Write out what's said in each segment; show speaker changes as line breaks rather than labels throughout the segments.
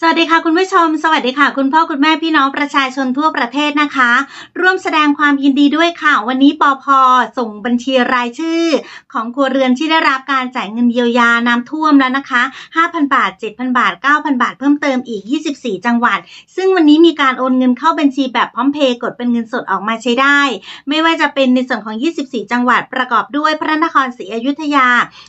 สวัสดีค่ะคุณผู้ชม สวัสดีค่ะคุณพ่อคุณแม่พี่น้องประชาชนทั่วประเทศนะคะ ร่วมแสดงความยินดีด้วยค่ะ วันนี้ปอพส่งบัญชีรายชื่อ ของครัวเรือนที่ได้รับการจ่ายเงินเยียวยาน้ำท่วมแล้วนะคะ 5,000 บาท 7,000 บาท 9,000 บาทเพิ่มเติมอีก 24 จังหวัด ซึ่งวันนี้มีการโอนเงินเข้าบัญชีแบบพร้อมเพย์กดเป็นเงินสดออกมาใช้ได้ ไม่ว่าจะเป็นในส่วนของ 24 จังหวัด ประกอบด้วยพระนครศรีอยุธยา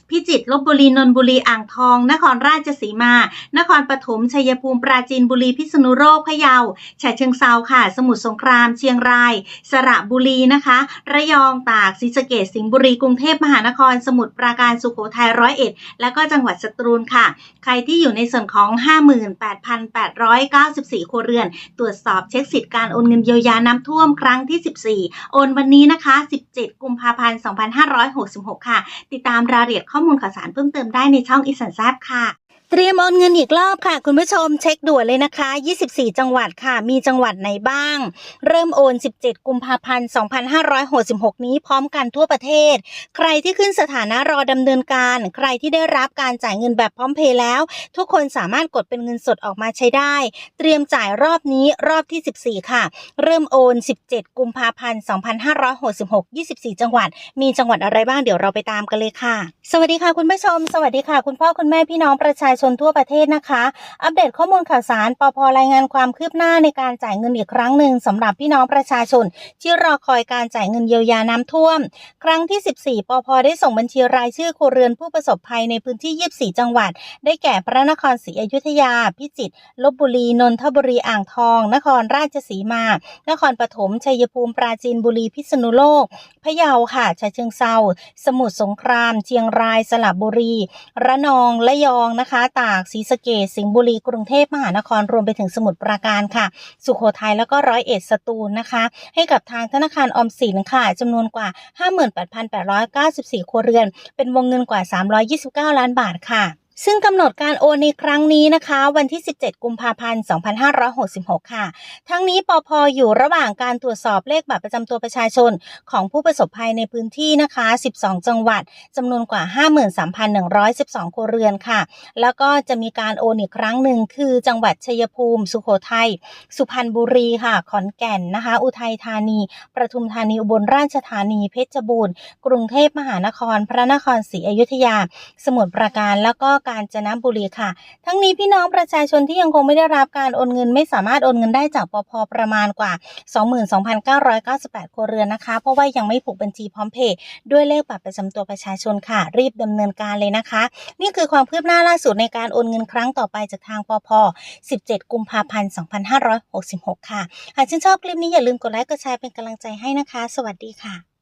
พิจิตรลบบุรีนนทบุรีอ่างทอง นครราชสีมา นครปฐมชัยภูมิปราจีนบุรีพิษณุโลกพะเยาฉะเชิงเซาค่ะ สมุทรสงครามเชียงราย สระบุรีนะคะ ระยองตากศรีสะเกษสิงห์บุรีกรุงเทพมหานคร สมุทรปราการสุโขทัยร้อยเอ็ดและก็จังหวัดสตูลค่ะ ใครที่อยู่ในส่วนของ 58,894 ครัวเรือน ตรวจสอบเช็คสิทธิ์การโอนเงินเยียวยาน้ำท่วมครั้งที่ 14 โอนวันนี้นะคะ 17 กุมภาพันธ์ 2566 ค่ะ ติดตามรายละเอียดข้อมูลข่าวสารเพิ่มเติมได้ในช่องอีสันแซบค่ะ เตรียมโอนเงินอีกรอบค่ะ คุณผู้ชมเช็คด่วนเลยนะคะ 24 จังหวัดค่ะ มีจังหวัดไหนบ้าง เริ่มโอน 17 กุมภาพันธ์ 2566 นี้พร้อมกันทั่วประเทศ ใครที่ขึ้นสถานะรอดำเนินการ ใครที่ได้รับการจ่ายเงินแบบพร้อมเพย์แล้ว ทุกคนสามารถกดเป็นเงินสดออกมาใช้ได้ เตรียมจ่ายรอบนี้รอบที่ 14 ค่ะ เริ่มโอน 17 กุมภาพันธ์ 2566 24 จังหวัด มีจังหวัดอะไรบ้างเดี๋ยวเราไปตามกันเลยค่ะ สวัสดีค่ะคุณผู้ชม สวัสดีค่ะ คุณพ่อคุณแม่พี่น้องประชาชนทั่วประเทศนะคะ อัปเดตข้อมูลข่าวสารปพรายงานความคืบหน้าในการจ่ายเงินอีกครั้งหนึ่งสำหรับพี่น้องประชาชน ที่รอคอยการจ่ายเงินเยียวยาน้ำท่วม ครั้งที่ 14ปพได้ส่งบัญชีรายชื่อครัวเรือนผู้ประสบภัยในพื้นที่ 24 จังหวัด ได้แก่พระนครศรีอยุธยา พิจิตรลบบุรีนนทบุรีอ่างทอง นครราชสีมา นครปฐมชัยภูมิปราจีนบุรีพิษณุโลกพะเยาค่ะฉะเชิงเซาสมุทรสงคราม เชียงรายสระบุรี ระนอง และยองนะคะตากศรีสะเกดสิงห์บุรีกรุงเทพมหานครรวมไปถึงสมุทรปราการค่ะ สุโขทัยแล้วก็ร้อยเอ็ดสตูลนะคะ ให้กับทางธนาคารออมสินค่ะจำนวนกว่า 58,894 ครัวเรือน เป็นวงเงินกว่า 329 ล้านบาทค่ะ ซึ่งกำหนดการโอนในครั้งนี้นะคะ วันที่ 17 กุมภาพันธ์ 2566 ค่ะ ทั้งนี้ปพอยู่ระหว่างการตรวจสอบเลขบัตรประจำตัวประชาชน ของผู้ประสบภัยในพื้นที่นะคะ 12 จังหวัดจำนวนกว่า 53,112 ครัวเรือนค่ะ แล้วก็จะมีการโอนอีกครั้งหนึ่งคือจังหวัดชัยภูมิ สุโขทัย สุพรรณบุรีค่ะ ขอนแก่นนะคะ อุทัยธานี ประทุมธานี อุบลราชธานี เพชรบูรณ์ กรุงเทพมหานคร พระนครศรีอยุธยา สมุทรปราการ แล้วก็กาญจนบุรีค่ะ ทั้งนี้พี่น้องประชาชนที่ยังคงไม่ได้รับการโอนเงินไม่สามารถโอนเงินได้จากปพประมาณกว่า 22,998 ครัวเรือนนะคะ เพราะว่ายังไม่ผูกบัญชีพร้อมเพย์ด้วยเลขบัตรประจำตัวประชาชนค่ะ รีบดำเนินการเลยนะคะ นี่คือความคืบหน้าล่าสุดในการโอนเงินครั้งต่อไปจากทางปพ17 กุมภาพันธ์ 2566 ค่ะ หากชื่นชอบคลิปนี้อย่าลืมกดไลค์กดแชร์เป็นกำลังใจให้นะคะ สวัสดีค่ะ